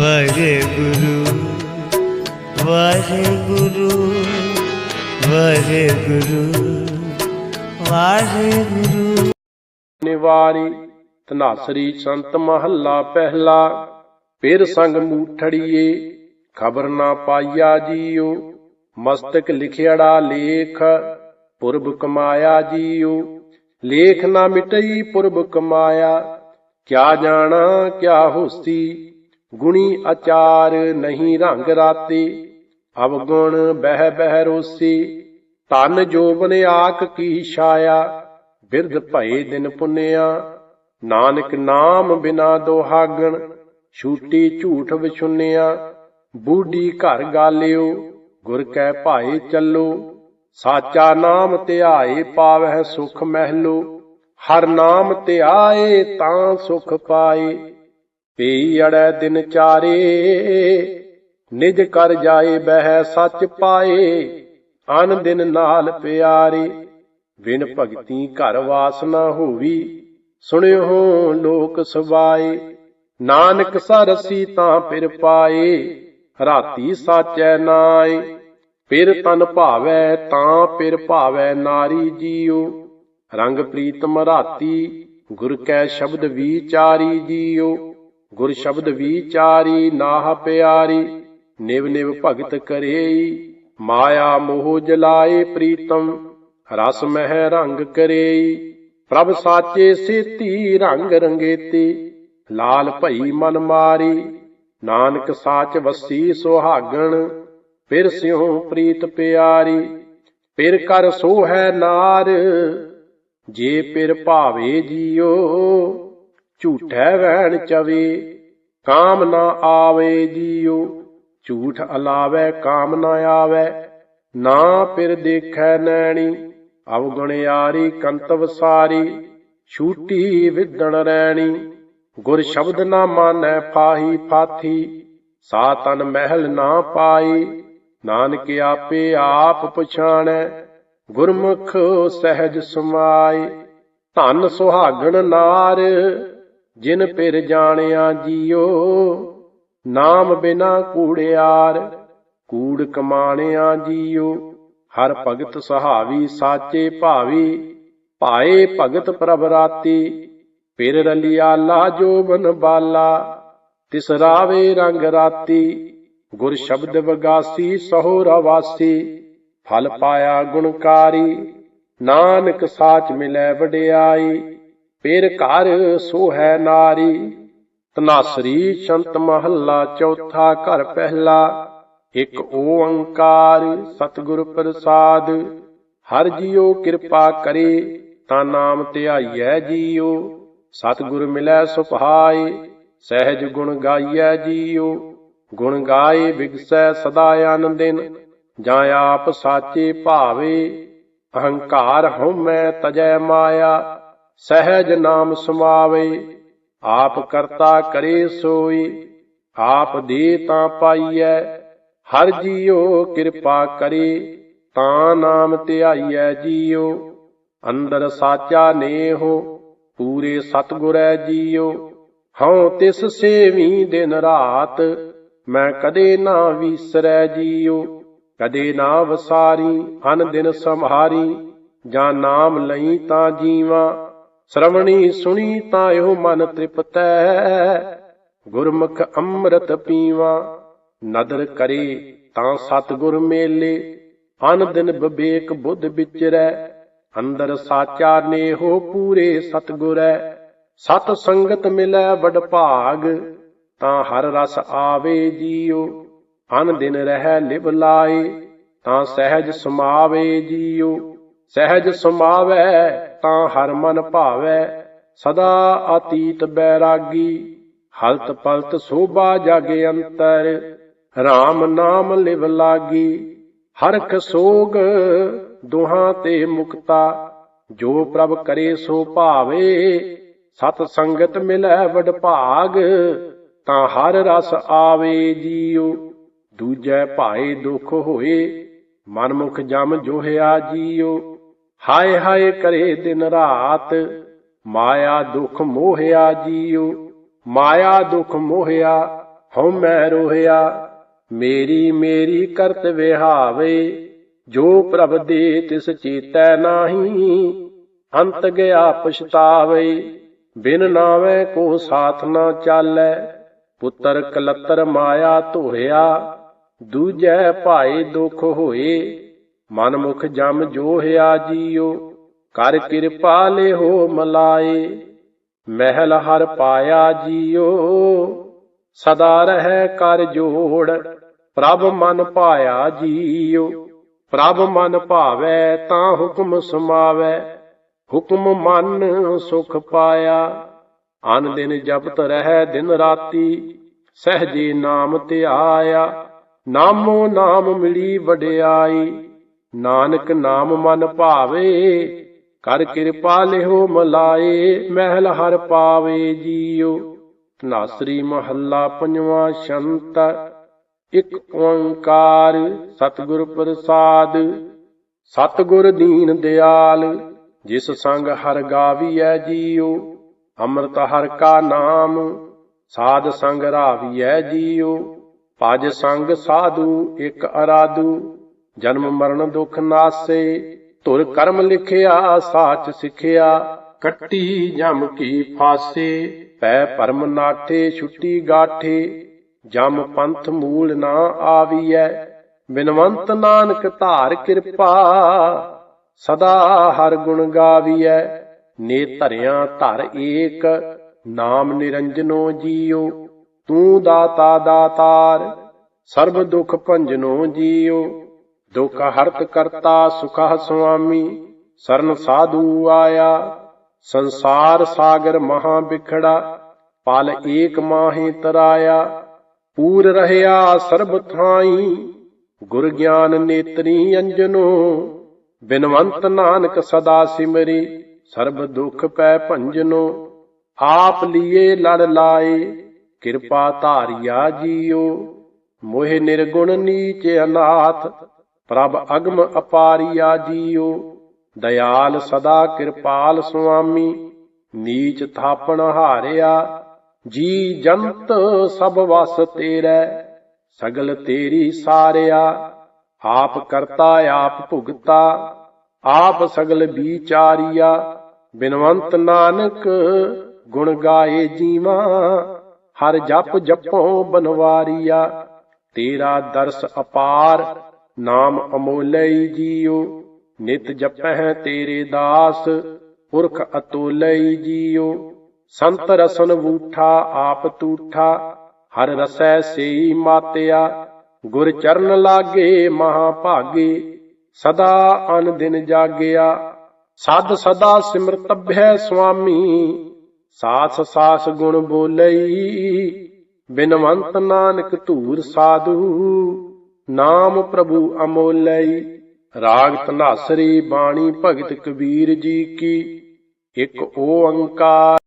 ਵਾਹਿਗੁਰੂ ਵਾਹਿਗੁਰੂ ਵਾਹਿਗੁਰੂ ਵਾਹਿਗੁਰੂ। ਨਿਵਾਰੀ ਧਨਾਸਰੀ ਸੰਤ ਮਹੱਲਾ ਪਹਿਲਾ, ਫਿਰ ਸੰਗ ਮੂਠੜੀਏ, ਖਬਰ ਨਾ ਪਾਈਆ ਜੀਉ ਮਸਤਕ ਲਿਖਿਆੜਾ ਲੇਖ, ਪੁਰਬ ਕਮਾਇਆ ਜੀਉ ਲੇਖ ਨਾ ਮਿਟਈ, ਪੁਰਬ ਕਮਾਇਆ, ਕਿਆ ਜਾਣਾ, ਕਿਆ ਹੋਸੀ ਗੁਣੀ ਅਚਾਰ ਨਹੀਂ ਰੰਗ ਰਾਤੀ, ਅਵਗੁਣ ਬਹਿ ਬਹਿ ਰੋਸੀ ਤਨ ਜੋਬਨ ਆਕ ਕੀ ਛਾਇਆ, ਬਿਰਧ ਭਏ ਦਿਨ ਪੁੰਨਿਆ। ਨਾਨਕ ਨਾਮ ਬਿਨਾ ਦੋਹਾਗਣ, ਛੂਟੀ ਝੂਠ ਵਿਛੁੰਨਿਆ। ਬੂਢੀ ਘਰ ਗਾਲਿਓ, ਗੁਰ ਕੈ ਭਾਏ ਚੱਲੋ। ਸਾਚਾ ਨਾਮ ਧਿਆਏ ਪਾਵਹਿ ਸੁਖ ਮਹਿਲੋ, ਹਰ ਨਾਮ ਧਿਆਏ ਤਾਂ ਸੁਖ ਪਾਏ। ਪਈ ਅੜੈ ਦਿਨ ਚਾਰੇ, ਨਿਜ ਕਰ ਜਾਏ ਬਹਿ ਸੱਚ ਪਾਏ, ਅਨ ਦਿਨ ਨਾਲ ਪਿਆਰੇ ਵਿਨ ਭਗਤੀ ਘਰ ਵਾਸਨਾ ਹੋਵੀ, ਸੁਣਿਓ ਲੋਕ ਸਵਾਏ, ਨਾਨਕ ਸਰਸੀ ਤਾਂ ਫਿਰ ਪਾਏ, ਰਾਤੀ ਸਾਚੈ ਨਾਏ, ਫਿਰ ਤਨ ਭਾਵੈ ਤਾਂ ਫਿਰ ਭਾਵੈ ਨਾਰੀ ਜੀਉ ਰੰਗ ਪ੍ਰੀਤਮ ਰਾਤੀ ਗੁਰ ਕੈ ਸ਼ਬਦ ਵਿਚਾਰੀ ਜੀਉ ਗੁਰ ਸ਼ਬਦ ਵਿਚਾਰੀ, ਨਾਹ ਪਿਆਰੀ, ਨਿਵ ਨਿਵ ਭਗਤ ਕਰੇਈ, ਮਾਇਆ ਮੋਹ ਜਲਾਏ ਪ੍ਰੀਤਮ, ਰਸ ਮਹਿ ਰੰਗ ਕਰੇਈ, ਪ੍ਰਭ ਸਾਚੇ ਸੇਤੀ ਰੰਗ ਰੰਗੇਤੀ, ਲਾਲ ਭਈ ਮਨ ਮਾਰੀ, ਨਾਨਕ ਸਾਚ ਵਸੀ ਸੁਹਾਗਣ, ਫਿਰ ਸਿਉ ਪ੍ਰੀਤ ਪਿਆਰੀ, ਫਿਰ ਕਰ ਸੋ ਹੈ ਨਾਰ, ਜੇ ਪਿਰ ਭਾਵੇ ਜੀਓ ਝੂਠੈ ਵੈਣ ਚਵੇ, ਕਾਮ ਨਾ ਆਵੇ ਜੀਓ, ਝੂਠ ਅਲਾਵੇ, ਕਾਮ ਨਾ ਆਵੇ, ਨਾ ਪਿਰ ਦੇਖੈ ਨੈਣੀ ਅਵਗੁਣਿਆਰੀ ਕੰਤਵ ਸਾਰੀ ਛੂਟੀ ਵਿਦਣ ਰੈਣੀ, ਗੁਰ ਸ਼ਬਦ ਨਾ ਮਾਨੈ ਫਾਹੀ ਫਾਥੀ, ਸਾ ਤਨ ਮਹਿਲ ਨਾ ਪਾਈ, ਨਾਨਕ ਆਪੇ ਆਪ ਪਛਾਣੈ, ਗੁਰਮੁਖ ਸਹਿਜ ਸਮਾਈ, ਧਨ ਸੁਹਾਗਣ ਨਾਰ ਜਿਨ ਪਿਰ ਜਾਣਿਆ ਜੀਓ, ਨਾਮ ਬਿਨਾ ਕੂੜਿਆਰ ਕੂੜ ਕਮਾਣਿਆ ਜੀਓ। ਹਰ ਭਗਤ ਸਹਾਵੀ, ਸਾਚੇ ਭਾਵੀ, ਭਾਏ ਭਗਤ ਪ੍ਰਭ ਰਾਤੀ। ਫਿਰ ਰਲਿਆ ਲਾ ਜੋਬਨ ਬਾਲਾ ਤਿਸ ਰਾਵੇ ਰੰਗ ਰਾਤੀ। ਗੁਰ ਸ਼ਬਦ ਵਗਾਸੀ, ਸਹੋ ਰਵਾਸੀ। ਫਲ ਪਾਇਆ ਗੁਣਕਾਰੀ, ਨਾਨਕ ਸਾਚ ਮਿਲੈ ਵਡਿਆਈ। ਫਿਰ ਘਰ ਸੋ ਹੈ ਨਾਰੀ, ਤਨਾਸਰੀ ਸ਼ੰਤ ਮਹੱਲਾ, ਚੌਥਾ ਘਰ ਪਹਿਲਾ, ਇੱਕ ਓੰਕਾਰ ਸਤਿਗੁਰ ਪ੍ਰਸਾਦ। ਹਰ ਜੀਉ ਕਿਰਪਾ ਕਰੇ, ਤਾਂ ਨਾਮ ਧਿਆਈਐ ਜੀਉ। ਸਤਿਗੁਰ ਮਿਲੈ ਸੁਭਾਏ ਸਹਿਜ ਗੁਣ ਗਾਈਐ ਜੀਉ। ਗੁਣ ਗਾਏ ਵਿਗਸੈ ਸਦਾ ਆਨੰਦਿਨ, ਜਾਂ ਆਪ ਸਾਚੇ ਭਾਵੇ। ਅਹੰਕਾਰ ਹਉਮੈ ਤਜੈ ਮਾਇਆ ਸਹਿਜ ਨਾਮ ਸਮਾਵੇ, ਆਪ ਕਰਤਾ ਕਰੇ ਸੋਈ, ਆਪ ਦੇ ਤਾਂ ਪਾਈਐ, ਹਰ ਜੀਉ ਕਿਰਪਾ ਕਰੇ, ਤਾਂ ਨਾਮ ਧਿਆਈਐ ਜੀਉ, ਅੰਦਰ ਸਾਚਾ ਨੇਹੋ, ਪੂਰੇ ਸਤਗੁਰੈ ਜੀਉ, ਹਉ ਤਿਸ ਸੇਵੀ ਦਿਨ ਰਾਤ, ਮੈਂ ਕਦੇ ਨਾ ਵਿਸਰੈ ਜੀਉ, ਕਦੇ ਨਾ ਵਸਾਰੀ, ਅਨ ਦਿਨ ਸੰਭਾਰੀ ਜਾਂ ਨਾਮ ਲਈ ਤਾਂ ਜੀਵਾਂ ਸ਼ਰਵਣੀ ਸੁਣੀ ਤਾਂ ਇਹੋ ਮਨ ਤ੍ਰਿਪਤੈ। ਗੁਰਮੁਖ ਅੰਮ੍ਰਿਤ ਪੀਵਾ, ਨਦਰ ਕਰੇ ਤਾਂ ਸਤਗੁਰ ਮੇਲੇ। ਅਨ ਦਿਨ ਵਿਵੇਕ ਬੁੱਧ ਵਿਚਰੈ, ਅੰਦਰ ਸਾਚਾ ਨੇਹੋ ਪੂਰੇ ਸਤਗੁਰੈ। ਸਤ ਸੰਗਤ ਮਿਲੈ ਵਡ ਭਾਗ, ਤਾਂ ਹਰ ਰਸ ਆਵੇ ਜੀਉ। ਅਨ ਦਿਨ ਰਹਿ ਲਿਵ ਲਾਏ, ਤਾਂ ਸਹਿਜ ਸਮਾਵੇ ਜੀਉ। ਸਹਿਜ ਸਮਾਵੈ ਤਾਂ ਹਰ ਮਨ ਭਾਵੈ, ਸਦਾ ਅਤੀਤ ਬੈਰਾਗੀ, ਹਲਤ ਪਲਤ ਸੋਭਾ ਜਾਗੇ ਅੰਤਰ RAM ਨਾਮ ਲਿਵ ਲਾਗੀ। ਹਰਖ ਸੋਗ ਦੁਹਾਂ ਤੇ ਮੁਕਤਾ, ਜੋ ਪ੍ਰਭ ਕਰੇ ਸੋ ਭਾਵੇ। ਸਤ ਸੰਗਤ ਮਿਲੈ ਵਡ ਭਾਗ, ਤਾਂ ਹਰ ਰਸ ਆਵੇ ਜੀਉ। ਦੂਜੈ ਭਾਏ ਦੁਖ ਹੋਏ, ਮਨਮੁਖ ਜਮ ਜੋਹਿਆ ਜੀਉ। ਹਾਏ ਹਾਏ ਕਰੇ ਦਿਨ ਰਾਤ, ਮਾਇਆ ਦੁਖ ਮੋਹਿਆ ਜੀਉ, ਮਾਇਆ ਦੁਖ ਮੋਹਿਆ, ਹਉ ਮੈਂ ਰੋਹਿਆ, ਮੇਰੀ ਮੇਰੀ ਕਰਤ ਵਿਹਾਵੇ, ਜੋ ਪ੍ਰਭ ਦੇ ਤਿਸ ਚੇਤੈ ਨਾਹੀ, ਅੰਤ ਗਿਆ ਪਛਤਾਵੇ, ਬਿਨ ਨਾਵੇਂ ਕੋ ਸਾਥ ਨਾ ਚਾਲੈ, ਪੁੱਤਰ ਕਲਤਰ ਮਾਇਆ ਧੋਇਆ ਦੂਜੈ ਭਾਏ ਦੁਖ ਹੋਏ ਮਨ ਮੁਖ ਜਮ ਜੋਹਿਆ ਜੀਓ, ਕਰ ਕਿਰਪਾ ਲੇ ਹੋ ਮਲਾਏ। ਮਹਿਲ ਹਰ ਪਾਇਆ ਜੀਓ, ਸਦਾ ਰਹਿ ਕਰ ਜੋੜ। ਪ੍ਰਭ ਮਨ ਪਾਇਆ ਜੀਓ, ਪ੍ਰਭ ਮਨ ਭਾਵੈ ਤਾਂ ਹੁਕਮ ਸਮਾਵੈ। ਹੁਕਮ ਮਨ ਸੁਖ ਪਾਇਆ, ਅਨ ਦਿਨ ਜਪਤ ਰਹਿ ਦਿਨ ਰਾਤੀ। ਸਹਜੇ ਨਾਮ ਧਿਆਇਆ, ਨਾਮੋ ਨਾਮ ਮਿਲੀ ਵਡਿਆਈ। ਨਾਨਕ ਨਾਮ ਮਨ ਭਾਵੇ, ਕਰ ਕਿਰਪਾ ਲਿਹੋ ਮਲਾਏ, ਮਹਿਲ ਹਰ ਪਾਵੇ ਜੀਓ। ਨਾਸਰੀ ਮਹੱਲਾ ਪੰਜਵਾਂ ਸ਼ੰਤ, ਇਕ ਓੰਕਾਰ ਸਤਿਗੁਰ ਪ੍ਰਸਾਦ। ਸਤਿਗੁਰ ਦੀਨ ਦਿਆਲ, ਜਿਸ ਸੰਗ ਹਰ ਗਾਵੀਐ ਜੀਓ। ਅੰਮ੍ਰਿਤ ਹਰ ਕਾ ਨਾਮ, ਸਾਧ ਸੰਗ ਰਾਵੀਐ ਜੀਓ। ਭਜ ਸੰਗ ਸਾਧੂ ਇਕ ਅਰਾਧੂ। ਜਨਮ ਮਰਨ ਦੁਖ ਨਾਸੇ, ਧੁਰ ਕਰਮ ਲਿਖਿਆ, ਸਾਚ ਸਿਖਿਆ, ਕੱਟੀ ਜਮ ਕੀ ਫਾਸੇ, ਪੈ ਪਰਮ ਨਾਠੇ, ਛੁੱਟੀ ਗਾਠੇ, ਜਮ ਪੰਥ ਮੂਲ ਨਾ ਆਵੀਐ, ਬਿਨਵੰਤ ਨਾਨਕ ਧਾਰ ਕਿਰਪਾ, ਸਦਾ ਹਰ ਗੁਣ ਗਾਵੀਐ, ਨੇ ਧਰਿਆ ਧਰ ਏਕ, ਨਾਮ ਨਿਰੰਜਨੋ ਜੀਓ, ਤੂੰ ਦਾਤਾ ਦਾਤਾਰ, ਸਰਬ ਦੁਖ ਭੰਜਨੋ ਜੀਓ ਦੁਖ ਹਰਤ ਕਰਤਾ ਸੁਖ ਸੁਆਮੀ, ਸਰਨ ਸਾਧੂ ਆਇਆ। ਸੰਸਾਰ ਸਾਗਰ ਮਹਾ ਬਿਖੜਾ, ਪਲ ਏਕ ਮਾਹੀ ਤਰਾਇਆ। ਪੂਰ ਰਹਿਆ ਸਰਬ ਥਾਈ, ਗੁਰ ਗਿਆਨ ਨੇਤਰੀ ਅੰਜਨੋ। ਬਿਨਵੰਤ ਨਾਨਕ ਸਦਾ ਸਿਮਰੀ, ਸਰਬ ਦੁਖ ਪੈ ਭੰਜਨੋ। ਆਪ ਲੀਏ ਲੜ ਲਾਏ, ਕਿਰਪਾ ਧਾਰਿਆ ਜੀਓ। ਮੋਹਿ ਨਿਰਗੁਣ ਨੀਚ ਅਨਾਥ ਪ੍ਰਭ ਅਗਮ ਅਪਾਰੀਆ ਜੀਓ ਦਇਆਲ ਸਦਾ ਕਿਰਪਾਲ ਸੁਆਮੀ, ਨੀਚ ਥਾਪਣ ਹਾਰਿਆ। ਜੀ ਜੰਤ ਸਭ ਵਸ ਤੇਰੇ, ਸਗਲ ਤੇਰੀ ਸਾਰਿਆ। ਆਪ ਕਰਤਾ, ਆਪ ਭੁਗਤਾ, ਆਪ ਸਗਲ ਵਿਚਾਰੀਆ। ਬਿਨਵੰਤ ਨਾਨਕ, ਗੁਣ ਗਾਏ ਜੀਵਾ, ਹਰ ਜਪ ਜਪੋ ਬਨਵਾਰੀਆ। ਤੇਰਾ ਦਰਸ ਅਪਾਰ ਨਾਮ ਅਮੋਲਈ ਜੀਉ, ਨਿਤ ਜਪਹਿ ਤੇਰੇ ਦਾਸ, ਪੁਰਖ ਅਤੋਲਈ ਜੀਉ। ਸੰਤ ਰਸਨ ਬੂਠਾ ਆਪ ਤੂਠਾ, ਹਰ ਰਸੈ ਸੇਈ ਮਾਤਿਆ। ਗੁਰ ਚਰਨ ਲਾਗੇ ਮਹਾ ਭਾਗੇ ਸਦਾ ਅਨ ਦਿਨ ਜਾਗਿਆ। ਸਦ ਸਦਾ ਸਿਮਰਤਭੈ ਸੁਆਮੀ, ਸਾਸ ਸਾਸ ਗੁਣ ਬੋਲਈ। ਬਿਨਵੰਤ ਨਾਨਕ ਧੂਰ ਸਾਧੂ ਨਾਮ ਪ੍ਰਭੂ ਅਮੋਲਈ ਰਾਗ ਧਨਾਸਰੀ ਬਾਣੀ ਭਗਤ ਕਬੀਰ ਜੀ ਕੀ ਇੱਕ ਓੰਕਾਰ